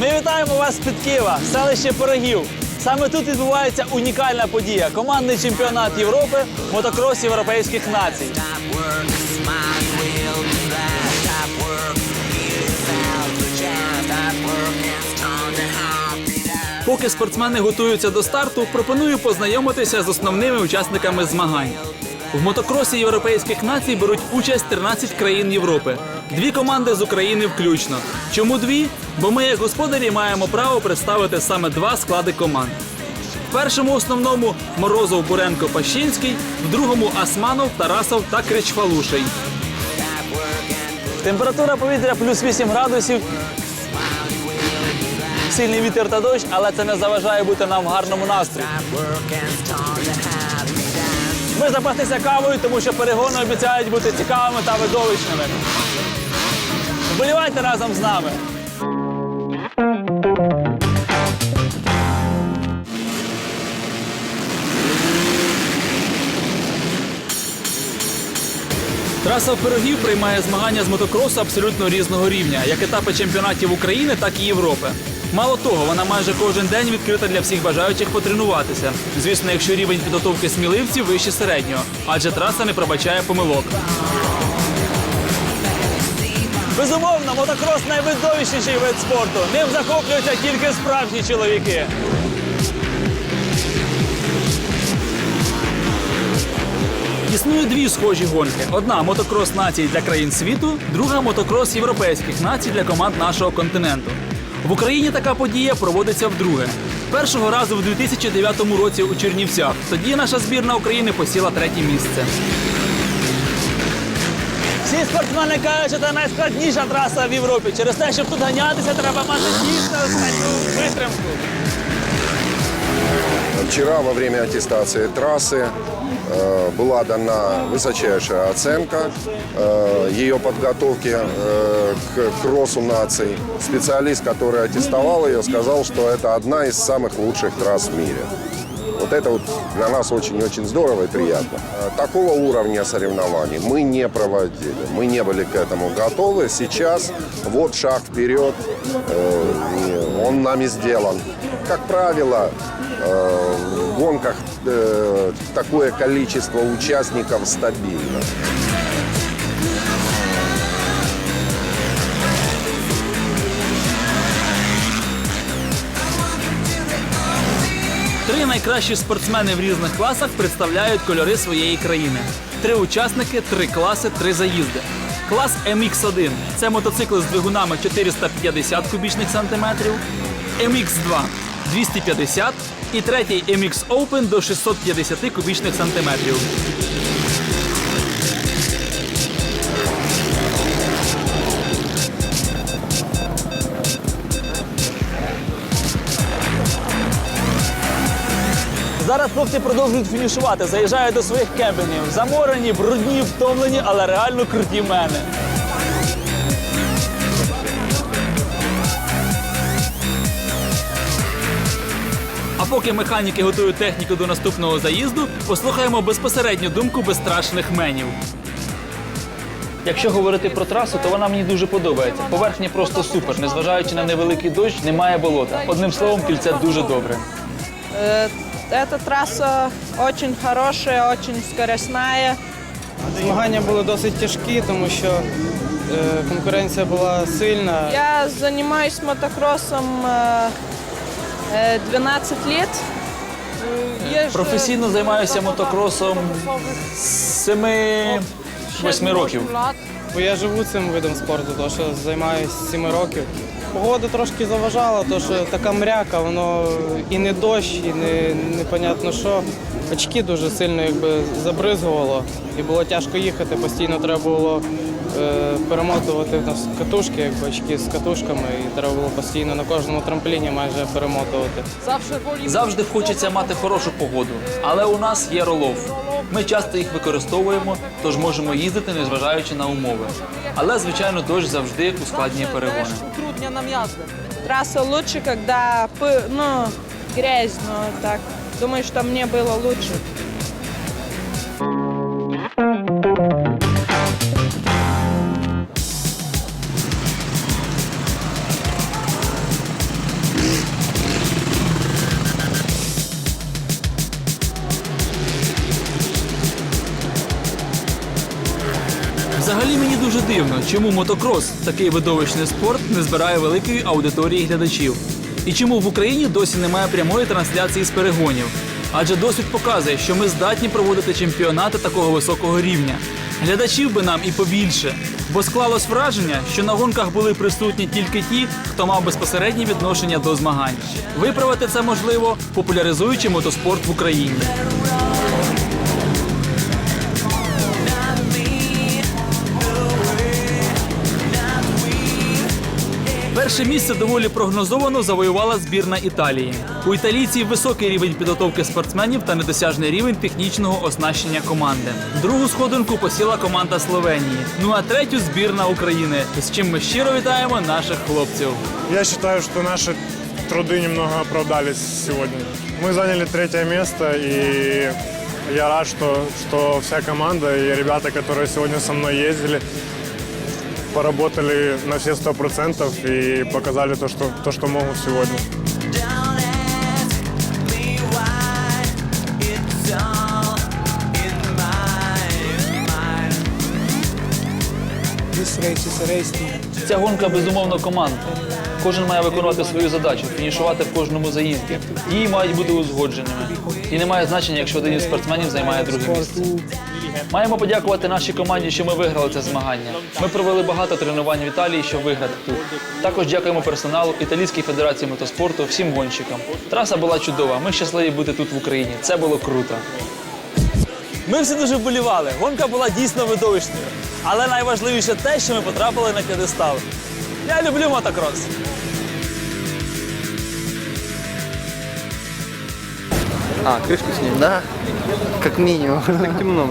Ми вітаємо вас з Підкива, селище Пирогів. Саме тут відбувається унікальна подія командний чемпіонат Європи мотокрос європейських націй. Поки спортсмени готуються до старту, пропоную познайомитися з основними учасниками змагань. В мотокросі європейських націй беруть участь 13 країн Європи. Дві команди з України включно. Чому дві? Бо ми, як господарі, маємо право представити саме два склади команд. В першому основному Морозов, Буренко, Пащинський, в другому Асманов, Тарасов та Кричфалуший. Температура повітря плюс 8 градусів. Сильний вітер та дощ, але це не заважає бути нам в гарному настрої. Ми запастися кавою, тому що перегони обіцяють бути цікавими та видовищними. Вболівайте разом з нами. Траса пирогів приймає змагання з мотокросу абсолютно різного рівня, як етапи чемпіонатів України, так і Європи. Мало того, вона майже кожен день відкрита для всіх бажаючих потренуватися. Звісно, якщо рівень підготовки сміливців вище середнього, адже траса не пробачає помилок. Безумовно, мотокрос найвидовищніший вид спорту. Ним захоплюються тільки справжні чоловіки. Існує дві схожі гонки: одна мотокрос націй для країн світу, друга мотокрос європейських націй для команд нашого континенту. В Україні така подія проводиться вдруге. Першого разу в 2009 році у Чернівцях. Тоді наша збірна України посіла третє місце. Всі спортсмени кажуть, що це найскладніша траса в Європі. Через те, щоб тут ганятися, треба мати дійсно витримку. Вчера во время аттестации трассы э, была дана высочайшая оценка э, ее подготовки э, к кроссу наций. Специалист, который аттестовал ее, сказал, что это одна из самых лучших трасс в мире. Вот это вот для нас очень-очень здорово и приятно. Э, Такого уровня соревнований мы не проводили. Мы не были к этому готовы. Сейчас вот шаг вперед, э, он нами сделан. Как правило, э, гонках э, такое количество участников стабильно. Три найкращі спортсмени в різних класах представляють кольори своєї країни. Три учасники, три класи, три заїзди. Клас MX1 – це мотоцикли з двигунами 450 кубічних сантиметрів, MX2 – 250 і третій MX Open до 650 кубічних сантиметрів. Зараз хлопці продовжують фінішувати, заїжджають до своїх кемпінгів. Заморені, брудні, втомлені, але реально круті мене. поки механіки готують техніку до наступного заїзду, послухаємо безпосередню думку безстрашних менів. Якщо говорити про трасу, то вона мені дуже подобається. Поверхня просто супер, незважаючи на невеликий дощ, немає болота. Одним словом, кільце дуже добре. Э, Эта трасса очень хорошая, очень скоростная. Змагання були досить тяжкі, тому що е, конкуренція була сильна. Я занимаюсь мотокроссом э, э, 12 лет. Езжу- Професійно займаюся мотокросом з 7-8 років. Бо я живу цим видом спорту, тому що займаюся з 7 років. Погода трошки заважала, тому що така мряка, воно і не дощ, і не непонятно що. Очки дуже сильно якби забризгувало, і було тяжко їхати. Постійно треба було е, перемотувати на катушки, якби очки з катушками, і треба було постійно на кожному трампліні майже перемотувати. Завжди хочеться мати хорошу погоду, але у нас є ролов. Ми часто їх використовуємо, тож можемо їздити, незважаючи на умови. Але, звичайно, дощ завжди ускладнює перегони. Трасса лучше, когда пы- ну, грязь, но так. Думаю, что мне было лучше. Дуже дивно, чому мотокрос, такий видовищний спорт, не збирає великої аудиторії глядачів. І чому в Україні досі немає прямої трансляції з перегонів. Адже досвід показує, що ми здатні проводити чемпіонати такого високого рівня. Глядачів би нам і побільше, бо склалось враження, що на гонках були присутні тільки ті, хто мав безпосереднє відношення до змагань. Виправити це можливо, популяризуючи мотоспорт в Україні. Перше місце доволі прогнозовано завоювала збірна Італії. У італійців високий рівень підготовки спортсменів та недосяжний рівень технічного оснащення команди. Другу сходинку посіла команда Словенії. Ну а третю збірна України. З чим ми щиро вітаємо наших хлопців. Я считаю, что наши труды немного оправдались сегодня. Мы заняли третье место, и я рад, что, что вся команда и ребята, которые сегодня со мной ездили, поработали на все сто процентов и показали то что, то, что могут сегодня. Ця гонка безумовно командна. Кожен має виконувати свою задачу, фінішувати в кожному заїзді. Її мають бути узгодженими. І не має значення, якщо один із спортсменів займає друге місце. Маємо подякувати нашій команді, що ми виграли це змагання. Ми провели багато тренувань в Італії, щоб виграти тут. Також дякуємо персоналу Італійській федерації мотоспорту, всім гонщикам. Траса була чудова. Ми щасливі бути тут в Україні. Це було круто. Ми всі дуже вболівали. Гонка була дійсно видовищною. Але найважливіше те, що ми потрапили на п'єдестал. Я люблю мотокрос. А, крышку снять? Да, как минимум. Так темно.